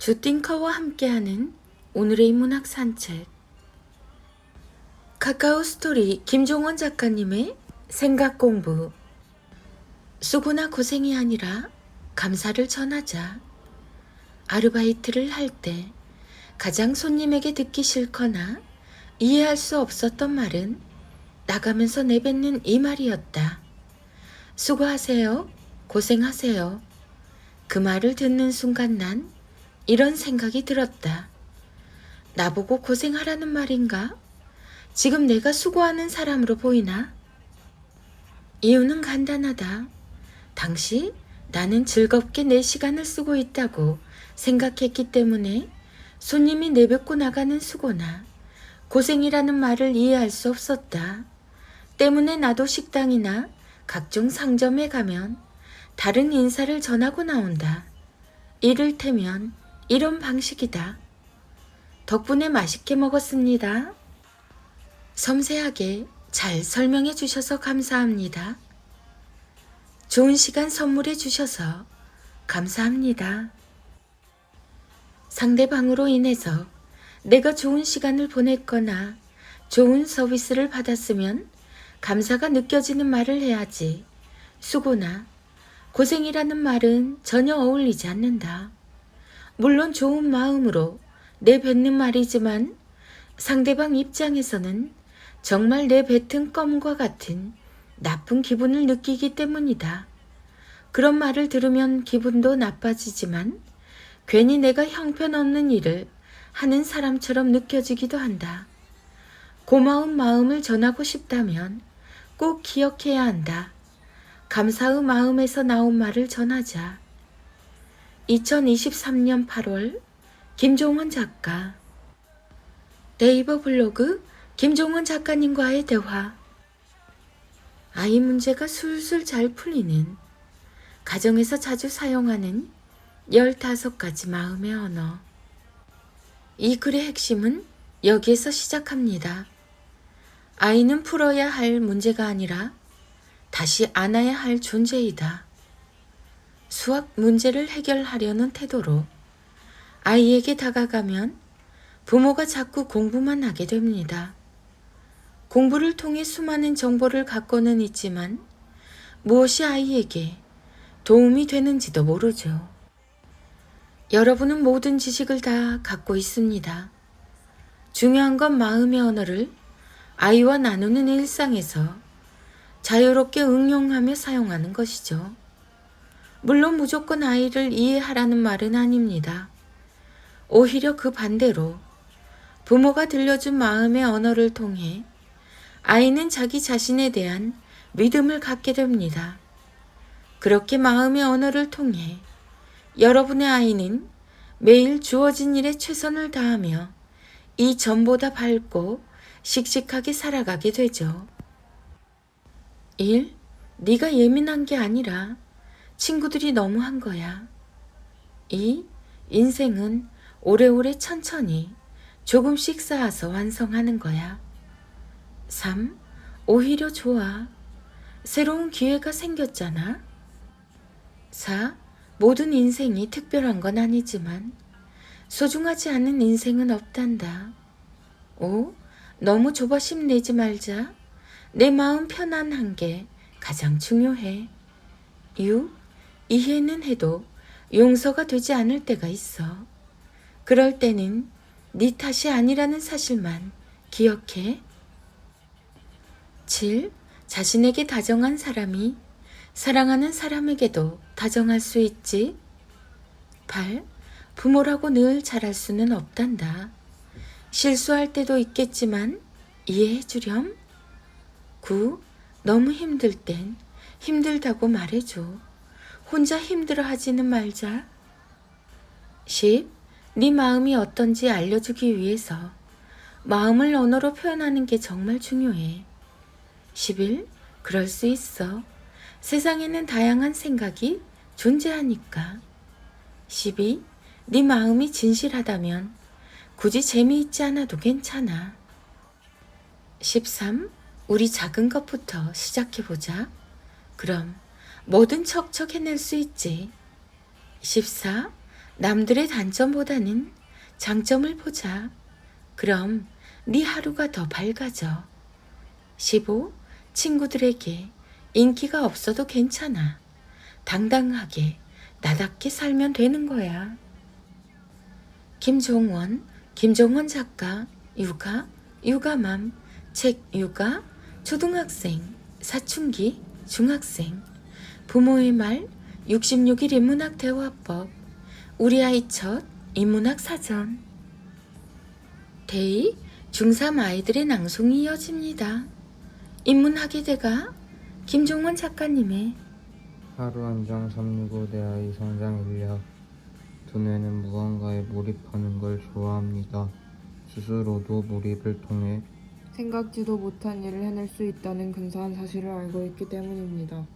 주띵커와 함께하는 오늘의 문학 산책 카카오 스토리 김종원 작가님의 생각 공부 수고나 고생이 아니라 감사를 전하자 아르바이트를 할 때 가장 손님에게 듣기 싫거나 이해할 수 없었던 말은 나가면서 내뱉는 이 말이었다. 수고하세요. 고생하세요. 그 말을 듣는 순간 난 이런 생각이 들었다. 나보고 고생하라는 말인가? 지금 내가 수고하는 사람으로 보이나? 이유는 간단하다. 당시 나는 즐겁게 내 시간을 쓰고 있다고 생각했기 때문에 손님이 내뱉고 나가는 수고나 고생이라는 말을 이해할 수 없었다. 때문에 나도 식당이나 각종 상점에 가면 다른 인사를 전하고 나온다. 이를테면 이런 방식이다. 덕분에 맛있게 먹었습니다. 섬세하게 잘 설명해 주셔서 감사합니다. 좋은 시간 선물해 주셔서 감사합니다. 상대방으로 인해서 내가 좋은 시간을 보냈거나 좋은 서비스를 받았으면 감사가 느껴지는 말을 해야지. 수고나 고생이라는 말은 전혀 어울리지 않는다. 물론 좋은 마음으로 내뱉는 말이지만 상대방 입장에서는 정말 내뱉은 껌과 같은 나쁜 기분을 느끼기 때문이다. 그런 말을 들으면 기분도 나빠지지만 괜히 내가 형편없는 일을 하는 사람처럼 느껴지기도 한다. 고마운 마음을 전하고 싶다면 꼭 기억해야 한다. 감사의 마음에서 나온 말을 전하자. 2023년 8월 김종원 작가 네이버 블로그 김종원 작가님과의 대화 아이 문제가 술술 잘 풀리는 가정에서 자주 사용하는 15가지 마음의 언어 이 글의 핵심은 여기에서 시작합니다. 아이는 풀어야 할 문제가 아니라 다시 안아야 할 존재이다. 수학 문제를 해결하려는 태도로 아이에게 다가가면 부모가 자꾸 공부만 하게 됩니다. 공부를 통해 수많은 정보를 갖고는 있지만 무엇이 아이에게 도움이 되는지도 모르죠. 여러분은 모든 지식을 다 갖고 있습니다. 중요한 건 마음의 언어를 아이와 나누는 일상에서 자유롭게 응용하며 사용하는 것이죠. 물론 무조건 아이를 이해하라는 말은 아닙니다. 오히려 그 반대로 부모가 들려준 마음의 언어를 통해 아이는 자기 자신에 대한 믿음을 갖게 됩니다. 그렇게 마음의 언어를 통해 여러분의 아이는 매일 주어진 일에 최선을 다하며 이 전보다 밝고 씩씩하게 살아가게 되죠. 1. 네가 예민한 게 아니라 친구들이 너무 한 거야. 2. 인생은 오래오래 천천히 조금씩 쌓아서 완성하는 거야. 3. 오히려 좋아. 새로운 기회가 생겼잖아. 4. 모든 인생이 특별한 건 아니지만 소중하지 않은 인생은 없단다. 5. 너무 조바심 내지 말자. 내 마음 편안한 게 가장 중요해. 6. 이해는 해도 용서가 되지 않을 때가 있어. 그럴 때는 네 탓이 아니라는 사실만 기억해. 7. 자신에게 다정한 사람이 사랑하는 사람에게도 다정할 수 있지. 8. 부모라고 늘 잘할 수는 없단다. 실수할 때도 있겠지만 이해해 주렴. 9. 너무 힘들 땐 힘들다고 말해줘. 혼자 힘들어 하지는 말자. 10. 네 마음이 어떤지 알려주기 위해서 마음을 언어로 표현하는 게 정말 중요해. 11. 그럴 수 있어. 세상에는 다양한 생각이 존재하니까. 12. 네 마음이 진실하다면 굳이 재미있지 않아도 괜찮아. 13. 우리 작은 것부터 시작해보자. 그럼 뭐든 척척 해낼 수 있지. 14. 남들의 단점보다는 장점을 보자. 그럼 네 하루가 더 밝아져. 15. 친구들에게 인기가 없어도 괜찮아. 당당하게 나답게 살면 되는 거야. 김종원, 김종원 작가, 육아, 육아맘, 책 육아, 초등학생, 사춘기, 중학생, 부모의 말, 66일 인문학 대화법, 우리 아이 첫 인문학 사전. 데이 중3 아이들의 낭송이 이어집니다. 인문학의 대가 김종원 작가님의 하루 한장365내 아이 성장 인력 두뇌는 무언가에 몰입하는 걸 좋아합니다. 스스로도 몰입을 통해 생각지도 못한 일을 해낼 수 있다는 근사한 사실을 알고 있기 때문입니다.